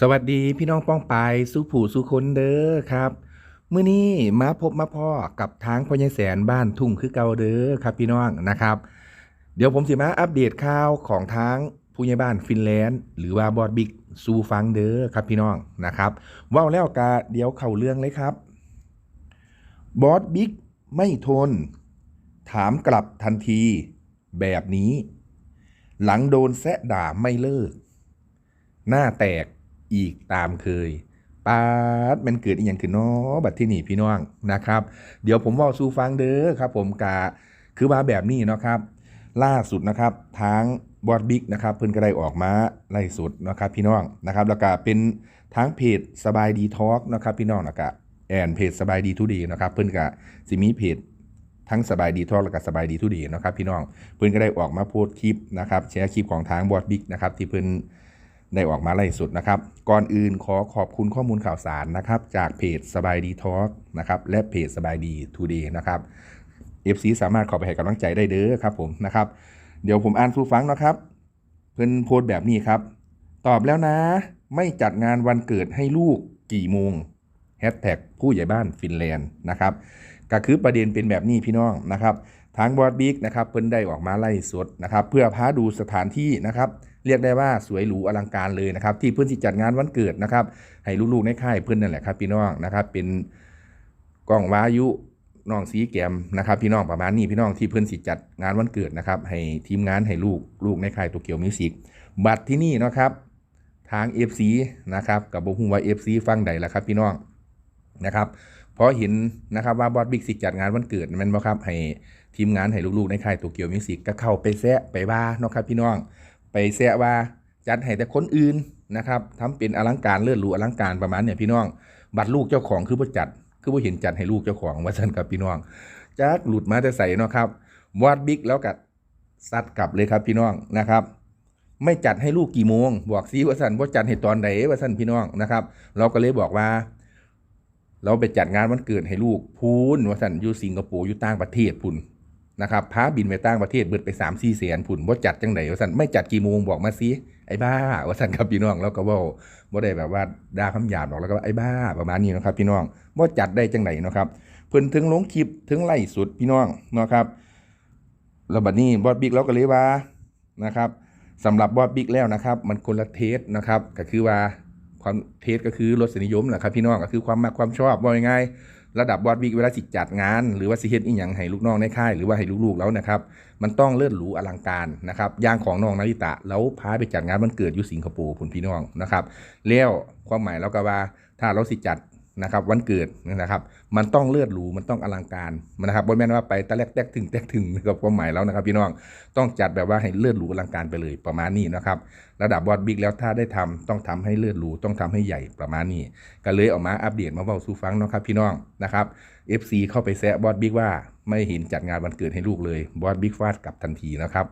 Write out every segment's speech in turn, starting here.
สวัสดีพี่น้องป้องปายสู้ผู้สู้คนเด้อครับมื้อนี้มาพบมาพ่อกับทางพ่อใหญ่แสนบ้านทุ่งคือเก่าเด้อครับพี่น้องนะครับ เดี๋ยวผมสิมาอัปเดตข่าวของทางผู้ใหญ่บ้านฟินแลนด์ หรือว่าบอดบิ๊กสู่ฟังเด้อครับพี่น้องนะครับว้าแล้วกะเดี๋ยวเข้าเรื่องเลยครับบอสบิ๊กไม่ทน ถามกลับทันที แบบนี้ หลังโดนแซะด่าไม่เลิก หน้าแตก อีกตามเคยปาดมันเกิดอีกอย่างขึ้นเนาะบัดที่นี่พี่น้องนะครับ เดี๋ยวผมเว่าสู่ฟังเด้อครับ ผมกาคือว่าแบบนี้เนาะครับ ล่าสุดนะครับทางบอดบิ๊กนะครับเพิ่นก็ได้ออกมาไล่สุดนะครับพี่น้องนะครับแล้วก็เป็นทางเพจสบายดีทอล์กนะครับพี่น้องแล้วก็แอนเพจสบายดีทุดีนะครับเพิ่นก็สิมีเพจทั้งสบายดีทอล์กแล้วก็สบายดีทุดีนะครับพี่น้องเพิ่นก็ได้ออกมาโพสต์คลิปนะครับแชร์คลิปของทางบอดบิ๊กนะครับที่เพิ่น ได้ออกมาไล่สุดนะครับ ก่อนอื่นขอขอบคุณข้อมูลข่าวสารนะครับ จากเพจสบายดีทอล์กนะครับ และเพจสบายดีทูเดีนะครับ FC สามารถข้าไปให้กำลังใจได้เด้อครับผมนะครับ เดี๋ยวผมอ่านสู่ฟังนะครับ เพิ่นโพสต์แบบนี้ครับ ตอบแล้วนะ ไม่จัดงานวันเกิดให้ลูกกี่โมงแฮชแท็กผู้ใหญ่บ้านฟินแลนด์นะครับก็คือประเด็นเป็นแบบนี้พี่น้องนะครับ ทางบอดบิ๊กนะครับเพิ่นได้ออกมาไล่สดนะครับ เพื่อพาดูสถานที่นะครับ เรียกได้ว่าสวยหรูอลังการเลยนะครับที่เพื่อนสิจัดงานวันเกิดนะครับให้ลูกๆในค่ายเพื่อนนั่นแหละครับพี่น้องนะครับเป็นกล้องวายุน้องสีแกมนะครับพี่น้องประมาณนี้พี่น้องที่เพื่อนสิจัดงานวันเกิดนะครับให้ทีมงานให้ลูกลูกในค่ายโตเกียวมิวสิกบัตรที่นี่นะครับทาง FC นะครับกับบฮูว่า FC ฟังใดล่ะครับพี่น้องนะครับเพราะเห็นนะครับว่าบอสบิ๊กสิจัดงานวันเกิดมันบ่ครับให้ทีมงานให้ลูกๆในค่ายโตเกียวมิวสิกก็เข้าไปแซะไปว่าเนาะครับพี่น้อง ไปแซะว่าจัดให้แต่คนอื่นนะครับทำเป็นอลังการเลิศหรูอลังการประมาณเนี่ยพี่น้อง บัตรลูกเจ้าของคือบ่จัด คือบ่เห็นจัดให้ลูกเจ้าของว่าซั่นครับพี่น้องจักหลุดมาแต่ใส่เนาะครับวอดบิ๊กแล้วก็ซัดกลับเลยครับพี่น้องนะครับ ไม่จัดให้ลูกกี่โมง บอกซิว่าซั่นบ่จัดให้ตอนไหนว่าซั่นพี่น้องนะครับ เราก็เลยบอกว่า เราไปจัดงานวันเกิดให้ลูกพูนว่าสันอยู่สิงคโปร์อยู่ต่างประเทศพุน นะครับพาบินไปต่างประเทศเบิดไป3 4แสนผุนว่าจัดจังไดว่าซั่นไม่จัดกี่โมงบอกมาสิไอ้บ้าว่าสันครับพี่น้องแล้วก็ว้าบ่ได้แบบว่าด่าคำหยาบหรอกแล้วก็ไอ้บ้าประมาณนี้นะครับพี่น้องว่าจัดได้จังไดเนะครับเพิ่นถึงลงคลิปถึงไล่สุดพี่น้องนะครับแล้วบัดนี้บอสบิ๊กเราก็เลยว่านะครับสำหรับบอสบิ๊กแล้วนะครับ มันคนละเทสนะครับก็คือว่าความเทสก็คือรสนิยมแหละครับพี่น้องก็คือความมักความชอบว่าง่ายๆ ระดับวอดวิกเวลาสิจัดงาน หรือว่าสิเฮ็ดอีหยังให้ลูกน้องในค่ายหรือว่าให้ลูกๆแล้วนะครับ มันต้องเลิศหรูอลังการนะครับย่างของน้องนาริตะ แล้วพาไปจัดงานวันเกิดอยู่สิงคโปร์ผุนพี่น้องนะครับแล้วความหมายเราก็ว่าถ้าเราสิจัด นะครับวันเกิดนะครับ มันต้องเลือดหรูมันต้องอลังการมันนะครับบนแม่นว่าไปตะแลกแตกถึงแตกถึงนะครับความหมายแล้วนะครับพี่น้องต้องจัดแบบว่าให้เลือดหรูอลังการไปเลยประมาณนี้นะครับระดับบอสบิ๊กแล้วถ้าได้ทำต้องทำให้เลือดหรูต้องทำให้ใหญ่ประมาณนี้ก็เลยออกมาอัปเดตมาเบาสู่ฟังนะครับพี่น้องนะครับ FC เข้าไปแซะบอสบิ๊กว่าไม่เห็นจัดงานวันเกิดให้ลูกเลยบอสบิ๊กฟาดกลับทันทีนะครับ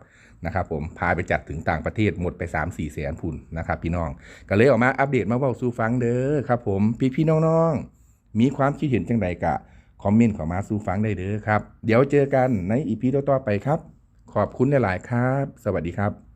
นะครับผมพาไปจัดถึงต่างประเทศหมดไป 3 4แสนพุนนะครับพี่น้อง ก็เลยออกมาอัปเดตมาเบาสู่ฟังเด้อครับผมพี่พี่น้องๆ มีความคิดเห็นจังใดกะคอมเมนต์เข้ามาสู่ฟังได้เด้อครับ เดี๋ยวเจอกันในอีพีต่อๆไปครับ ขอบคุณหลายๆครับ สวัสดีครับ